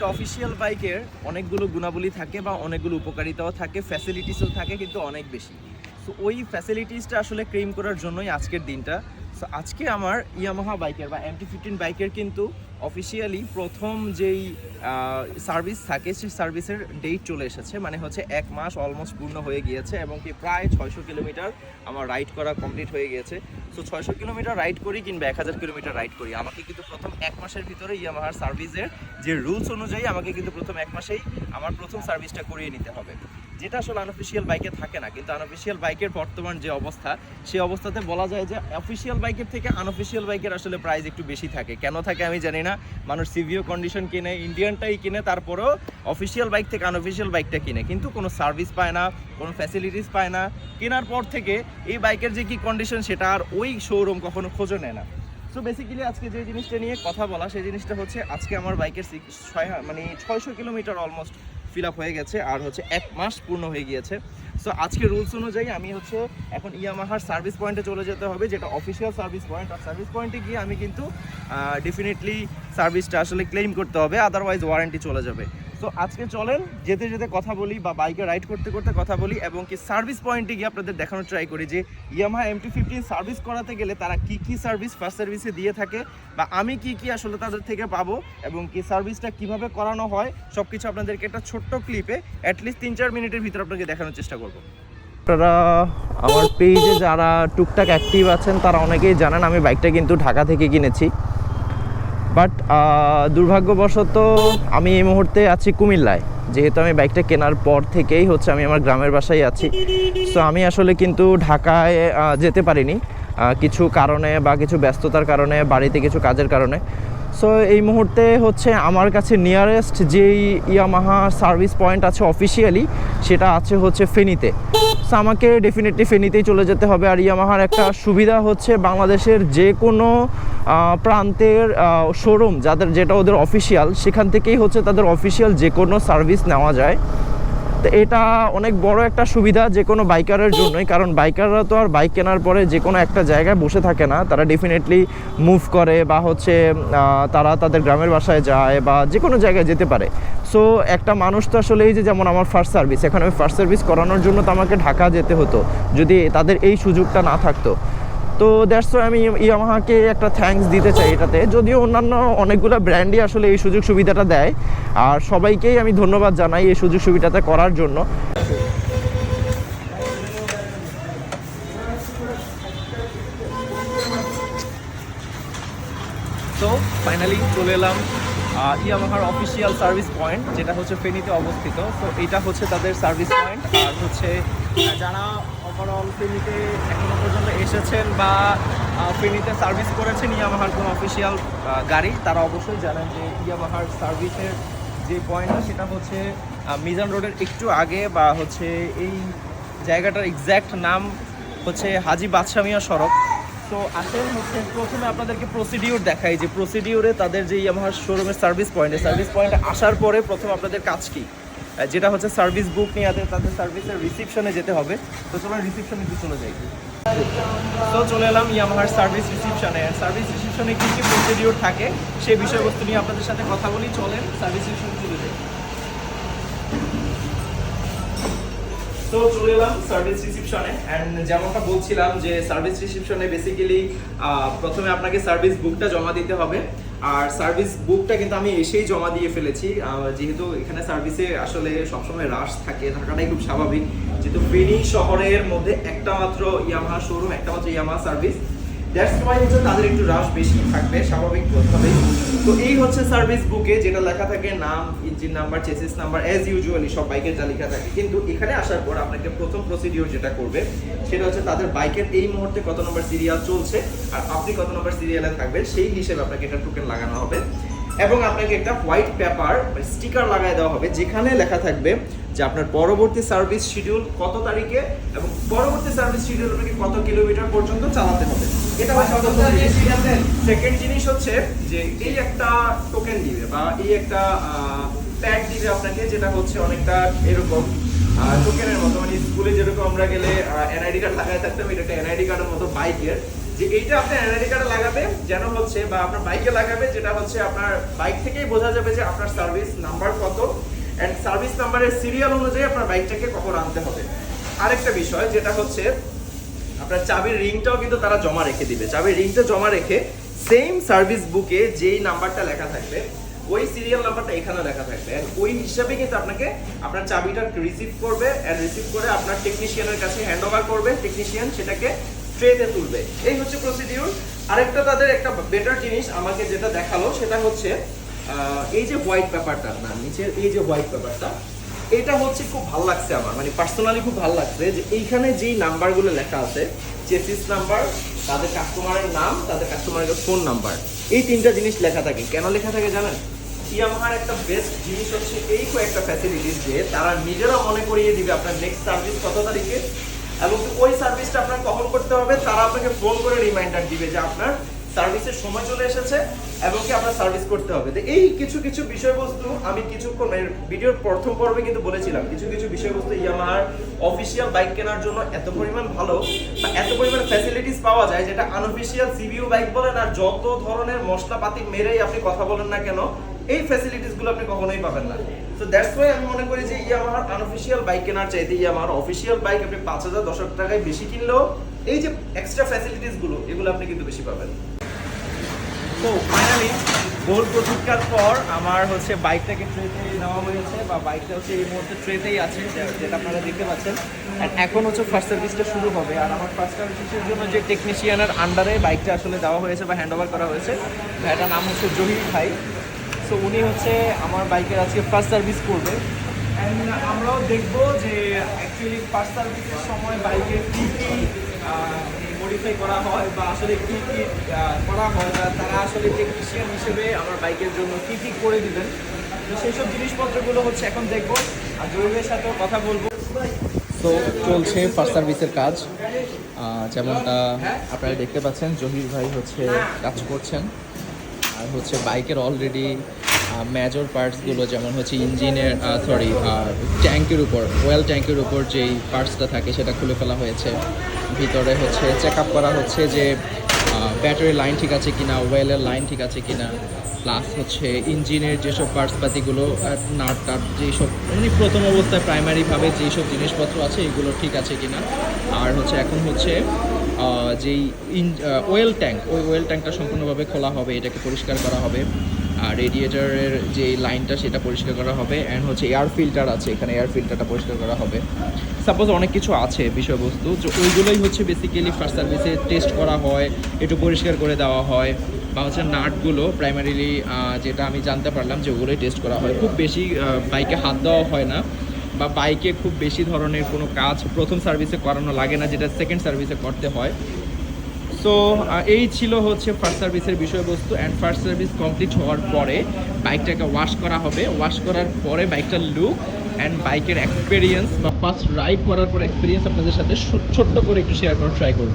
একটা অফিসিয়াল বাইকের অনেকগুলো গুণাবলী থাকে বা অনেকগুলো উপকারিতাও থাকে ফ্যাসিলিটিসও থাকে, কিন্তু অনেক বেশি। তো ওই ফ্যাসিলিটিসটা আসলে ক্লেম করার জন্যই আজকের দিনটা। সো আজকে আমার ইয়ামাহা বাইকের বা এমটি ফিফটিন বাইকের কিন্তু অফিসিয়ালি প্রথম যেই সার্ভিস থাকে, সেই সার্ভিসের ডেট চলে এসেছে। মানে হচ্ছে এক মাস অলমোস্ট পূর্ণ হয়ে গিয়েছে এবং কি প্রায় ছয়শো কিলোমিটার আমার রাইড করা কমপ্লিট হয়ে গিয়েছে। সো ছয়শো কিলোমিটার রাইড করি কিংবা এক হাজার কিলোমিটার রাইড করি। আমাকে কিন্তু প্রথম এক মাসের ভিতরে ইয়ামাহার সার্ভিসের যে রুলস অনুযায়ী আমাকে কিন্তু প্রথম এক মাসেই আমার প্রথম সার্ভিসটা করিয়ে নিতে হবে। যেটা আসলে আনঅফিসিয়াল বাইকে থাকে না, কিন্তু আনঅফিসিয়াল বাইকের বর্তমান যে অবস্থা, সেই অবস্থাতে বলা যায় যে অফিসিয়াল বাইকের থেকে আনঅফিসিয়াল বাইকের আসলে প্রাইস একটু বেশি থাকে। কেন থাকে আমি জানি না, মানুষ সিভিও কন্ডিশন কিনে ইন্ডিয়ানটাই কিনে, তারপরেও অফিসিয়াল বাইক থেকে আনঅফিসিয়াল বাইকটা কিনে। কিন্তু কোনো সার্ভিস পায় না, কোনো ফ্যাসিলিটিস পায় না, কেনার পর থেকে এই বাইকের যে কি কন্ডিশন সেটা আর ওই শোরুম কখনো খোঁজও নেয় না। সো বেসিক্যালি আজকে যে জিনিসটা নিয়ে কথা বলা, সেই জিনিসটা হচ্ছে আজকে আমার বাইকের ছয় মানে ছয়শো কিলোমিটার অলমোস্ট ফিল আপ হয়ে গেছে আর হচ্ছে এক মাস পূর্ণ হয়ে গিয়েছে। সো আজকে রুলস অনুযায়ী আমি হচ্ছে এখন ইয়ামাহার সার্ভিস পয়েন্টে চলে যেতে হবে, যেটা অফিসিয়াল সার্ভিস পয়েন্ট আর সার্ভিস পয়েন্টে গিয়ে আমি কিন্তু ডেফিনেটলি সার্ভিসটা আসলে ক্লেম করতে হবে আদারওয়াইজ ওয়ারেন্টি চলে যাবে। সো আজকে চলেন যেতে যেতে কথা বলি বা বাইকে রাইড করতে করতে কথা বলি এবং কি সার্ভিস পয়েন্টে গিয়ে আপনাদের দেখানোর ট্রাই করি যে ইয়ামাহা এমটি ফিফটিন সার্ভিস করাতে গেলে তারা কি কি সার্ভিস ফার্স্ট সার্ভিসে দিয়ে থাকে বা আমি কি কি আসলে তাদের থেকে পাবো এবং কি সার্ভিসটা কীভাবে করানো হয় সব কিছু আপনাদেরকে একটা ছোট্ট ক্লিপে অ্যাটলিস্ট তিন চার মিনিটের ভিতরে আপনাকে দেখানোর চেষ্টা করব। আপনারা আমার পেজে যারা টুকটাক অ্যাক্টিভ আছেন তারা অনেকেই জানেন আমি বাইকটা কিন্তু ঢাকা থেকে কিনেছি। বাট দুর্ভাগ্যবশত আমি এই মুহূর্তে আছি কুমিল্লায়। যেহেতু আমি বাইকটা কেনার পর থেকেই হচ্ছে আমি আমার গ্রামের বাসায় আছি। সো আমি আসলে কিন্তু ঢাকায় যেতে পারিনি। কিছু কারণে বা কিছু ব্যস্ততার কারণে, বাড়িতে কিছু কাজের কারণে। সো এই মুহূর্তে হচ্ছে আমার কাছে নিয়ারেস্ট যেই ইয়ামাহা সার্ভিস পয়েন্ট আছে অফিসিয়ালি সেটা আছে হচ্ছে ফেনীতে সো আমাকে ডেফিনেটলি ফেনীতেই চলে যেতে হবে। আর ইয়ামাহার একটা সুবিধা হচ্ছে বাংলাদেশের যে কোনো প্রান্তের শোরুম যাদের যেটা ওদের অফিসিয়াল সেখান থেকেই হচ্ছে তাদের অফিসিয়াল যে কোনো সার্ভিস নেওয়া যায়। তো এটা অনেক বড় একটা সুবিধা যে কোনো বাইকারের জন্যই, কারণ বাইকাররা তো আর বাইক কেনার পরে যে কোনো একটা জায়গায় বসে থাকে না। তারা ডেফিনেটলি মুভ করে বা হচ্ছে তারা তাদের গ্রামের বাসায় যায় বা যে কোনো জায়গায় যেতে পারে। সো একটা মানুষ তো আসলে এই যে যেমন আমার ফার্স্ট সার্ভিস এখন ফার্স্ট সার্ভিস করানোর জন্য তো আমাকে ঢাকা যেতে হতো, যদি তাদের এই সুযোগটা না থাকতো। তো দ্যাটস আমি ইয়ামাহাকে একটা থ্যাঙ্কস দিতে চাই এটাতে। যদিও অন্যান্য অনেকগুলো ব্র্যান্ডই আসলে এই সুযোগ সুবিধাটা দেয়। আর সবাইকেই আমি ধন্যবাদ জানাই এই সুযোগ সুবিধাটা করার জন্য। তো ফাইনালি চলে এলাম ইয়ামাহার অফিসিয়াল সার্ভিস পয়েন্ট যেটা হচ্ছে ফেনীতে অবস্থিত। তো এটা হচ্ছে তাদের সার্ভিস পয়েন্ট আর হচ্ছে যারা ওভারঅল ফেনীতে এখনও পর্যন্ত এসেছেন বা ফেনীতে সার্ভিস করেছেন ইয়ামাহার কোনো অফিসিয়াল গাড়ি, তারা অবশ্যই জানেন যে ইয়ামাহার সার্ভিসের যে পয়েন্টটা সেটা হচ্ছে মিজান রোডের একটু আগে বা হচ্ছে এই জায়গাটার এক্স্যাক্ট নাম হচ্ছে হাজি বাদশাহ মিয়া সড়ক। তো আসেন হচ্ছে প্রথমে আপনাদেরকে প্রসিডিউর দেখাই যে প্রসিডিউরে তাদের যে ইয়ামাহার শোরুমের সার্ভিস পয়েন্টে সার্ভিস পয়েন্টে আসার পরে প্রথম আপনাদের কাজ কি? যেটা হচ্ছে সার্ভিস বুক নিয়ে তাদের সার্ভিসের রিসিপশনে যেতে হবে। তো চলো রিসিপশনে একটু চলে যাই। তো চলে এলাম ইয়ামাহার সার্ভিস রিসিপশনে সার্ভিস রিসিপশনে কী কী প্রসিডিউর থাকে সেই বিষয়বস্তু নিয়ে আপনাদের সাথে কথা বলি। চলেন সার্ভিস রিসিপশনে চলে যাই। তো চলে এলাম সার্ভিস রিসিপশনে অ্যান্ড যেমনটা বলছিলাম যে সার্ভিস রিসিপশনে বেসিক্যালি প্রথমে আপনাকে সার্ভিস বুকটা জমা দিতে হবে। আর সার্ভিস বুকটা কিন্তু আমি এসেই জমা দিয়ে ফেলেছি। যেহেতু এখানে সার্ভিসে আসলে সবসময় রাশ থাকে থাকাটাই খুব স্বাভাবিক। যেহেতু ফেনী শহরের মধ্যে একটা মাত্র ইয়ামাহা শোরুম একটা মাত্র ইয়ামাহা সার্ভিস দ্যাটস ওয়াই হচ্ছে তাদের একটু রাশ বেশি থাকবে, স্বাভাবিক ভাবেই তো এই হচ্ছে সার্ভিস বুকে যেটা লেখা থাকে, নাম engine number chassis number as usually সব বাইকের যা লেখা থাকে। কিন্তু এখানে আসার পর আপনাকে প্রথম প্রসিডিওর যেটা করবে, সেটা হচ্ছে তাদের বাইকের এই মুহূর্তে কত নম্বর সিরিয়াল চলছে, আর আপনি কত নম্বর সিরিয়ালে থাকবেন, সেই হিসেবে আপনাকে একটা টোকেন লাগানো হবে। এবং আপনাকে একটা হোয়াইট পেপার স্টিকার লাগাই দেওয়া হবে, যেখানে লেখা থাকবে যে আপনার পরবর্তী সার্ভিস শিডিউল কত তারিখে এবং পরবর্তী সার্ভিস শিডিউল আপনাকে কত কিলোমিটার পর্যন্ত চালাতে হবে। এটা সেকেন্ড জিনিস হচ্ছে যে এই একটা টোকেন দিবে বা এই একটা প্যাড দিবে আপনাকে যেটা হচ্ছে অনেকটা এরকম টোকেনের মতো। মানে স্কুলে যেরকম আমরা গেলে এনআইডি কার্ড লাগায় থাকতাম এটা একটা এনআইডি কার্ডের মতো বাইকের যে এইটা আপনি এনআইডি কার্ডে লাগাবে যেন হচ্ছে বা আপনার বাইকে লাগাবে যেটা হচ্ছে আপনার বাইক থেকেই বোঝা যাবে যে আপনার সার্ভিস নাম্বার কত। এন্ড সার্ভিস নাম্বারের সিরিয়াল অনুযায়ী আপনার বাইকটাকে কখন আনতে হবে। আরেকটা বিষয় যেটা হচ্ছে আপনার চাবির রিংটাও কিন্তু তারা জমা রেখে দিবে। চাবির রিংটা জমা রেখে সেম সার্ভিস বুকে যেই নাম্বারটা লেখা থাকবে, ওই সিরিয়াল নাম্বারটা এখানে লেখা থাকবে। And ওই হিসাবে কিন্তু আপনাকে আপনার চাবিটা রিসিভ করবে এন্ড রিসিভ করে আপনার টেকনিশিয়ানের কাছে হ্যান্ড ওভার করবে। টেকনিশিয়ান সেটাকে ট্রেতে তুলবে। এই হচ্ছে প্রসিডিউর আরেকটা তাদের একটা বেটার জিনিস আমাকে যেটা দেখাল, সেটা হচ্ছে এই যে হোয়াইট পেপারটা না, নিচের এই যে হোয়াইট পেপারটা এটা হচ্ছে খুব ভালো লাগছে আমার মানে পার্সোনালি খুব ভালো লাগছে যে এইখানে যেই নাম্বারগুলো লেখা আছে চেসিস নাম্বার তাদের কাস্টমারের নাম, তাদের কাস্টমারের ফোন নাম্বার এই তিনটা জিনিস লেখা থাকে। কেন লেখা থাকে জানেন? ইয়ামাহার একটা বেস্ট জিনিস হচ্ছে এই কয়েকটা ফ্যাসিলিটিস যে তারা নিজেরা মনে করিয়ে দিবে আপনার নেক্সট সার্ভিস কত তারিখে এবং ওই সার্ভিসটা আপনার কখন করতে হবে, তারা আপনাকে ফোন করে রিমাইন্ডার দিবে যে আপনার সার্ভিসের সময় চলে এসেছে এবং কি আপনার সার্ভিস করতে হবে। তো এই কিছু কিছু বিষয়বস্তু আমি কিছুক্ষণ মানে ভিডিওর প্রথম পর্বে কিন্তু বলেছিলাম, কিছু কিছু বিষয়বস্তু ইয়ামাহার অফিসিয়াল বাইক কেনার জন্য এত পরিমাণ ভালো বা এত পরিমাণ ফ্যাসিলিটিস পাওয়া যায় যেটা আনঅফিসিয়াল সিবিইউ বাইক বলেন আর যত ধরনের মশলাপাতি মেরেই আপনি কথা বলেন না কেন, এই ফ্যাসিলিটিসগুলো আপনি কখনোই পাবেন না। তো দ্যাটস ওয়াই আমি মনে করি যে ইয়ামাহার আনঅফিসিয়াল বাইক কেনার চাইতে ইয়ামাহার অফিসিয়াল বাইক আপনি পাঁচ হাজার, দশ টাকায় বেশি কিনলেও এই যে এক্সট্রা ফ্যাসিলিটিসগুলো, এগুলো আপনি কিন্তু বেশি পাবেন। তো ফাইনালি গোল প্রতীক্ষার পর আমার হচ্ছে বাইকটাকে ট্রেতে নেওয়া হয়েছে বা বাইকটা হচ্ছে এই মুহূর্তে ট্রেতেই আছে, যেটা আপনারা দেখতে পাচ্ছেন। এখন হচ্ছে ফার্স্ট সার্ভিসটা শুরু হবে। আর আমার ফার্স্ট সার্ভিসের জন্য যে টেকনিশিয়ানের আন্ডারে বাইকটা আসলে দেওয়া হয়েছে বা হ্যান্ড ওভার করা হয়েছে ভাইটার নাম হচ্ছে জহির ভাই। সো উনি হচ্ছে আমার বাইকের আজকে ফার্স্ট সার্ভিস করবে। অ্যান্ড আমরাও দেখব যে অ্যাকচুয়ালি ফার্স্ট সার্ভিসের সময় বাইকের কী কী মডিফাই করা হয় বা আসলে কী কী করা হয় বা তারা আসলে টেকনিশিয়ান হিসেবে আমার বাইকের জন্য কী কী করে দিবেন? তো সেই সব জিনিসপত্রগুলো হচ্ছে এখন দেখব। আর জহিরের সাথেও কথা বলব। তো চলছে ফার্স্ট সার্ভিসের কাজ। যেমনটা আপনারা দেখতে পাচ্ছেন, জহির ভাই হচ্ছে কাজ করছেন। আর হচ্ছে বাইকের অলরেডি মেজর পার্টসগুলো যেমন হচ্ছে ইঞ্জিনের সরি ট্যাঙ্কের উপর ওয়েল ট্যাঙ্কের উপর যেই পার্টসটা থাকে সেটা খুলে ফেলা হয়েছে। ভিতরে হচ্ছে চেক আপ করা হচ্ছে যে ব্যাটারি লাইন ঠিক আছে কিনা ওয়েলের লাইন ঠিক আছে কিনা প্লাস হচ্ছে ইঞ্জিনের যেসব পার্টসপাতিগুলো নাট টাট যেসব মানে প্রথম অবস্থায় প্রাইমারিভাবে যেসব জিনিসপত্র আছে এগুলো ঠিক আছে কিনা। আর হচ্ছে এখন হচ্ছে যেই ইন ওয়েল ট্যাঙ্ক ওই ওয়েল ট্যাঙ্কটা সম্পূর্ণভাবে খোলা হবে, এটাকে পরিষ্কার করা হবে। আর রেডিয়েটারের যে লাইনটা সেটা পরিষ্কার করা হবে অ্যান্ড হচ্ছে এয়ার ফিল্টার আছে, এখানে এয়ার ফিল্টারটা পরিষ্কার করা হবে। সাপোজ অনেক কিছু আছে বিষয়বস্তু যে ওইগুলোই হচ্ছে বেসিক্যালি ফার্স্ট সার্ভিসে টেস্ট করা হয়, একটু পরিষ্কার করে দেওয়া হয়, বা হচ্ছে নাটগুলো প্রাইমারিলি যেটা আমি জানতে পারলাম যে ওগুলোই টেস্ট করা হয়। খুব বেশি বাইকে হাত দেওয়া হয় না, বা বাইকে খুব বেশি ধরনের কোনো কাজ প্রথম সার্ভিসে করানো লাগে না, যেটা সেকেন্ড সার্ভিসে করতে হয়। সো এই ছিল হচ্ছে ফার্স্ট সার্ভিসের বিষয়বস্তু অ্যান্ড ফার্স্ট সার্ভিস কমপ্লিট হওয়ার পরে বাইকটাকে ওয়াশ করা হবে। ওয়াশ করার পরে বাইকটার লুক অ্যান্ড বাইকের এক্সপিরিয়েন্স বা ফার্স্ট রাইড করার পর এক্সপিরিয়েন্স আপনাদের সাথে ছোট্ট করে একটু শেয়ার করার ট্রাই করব।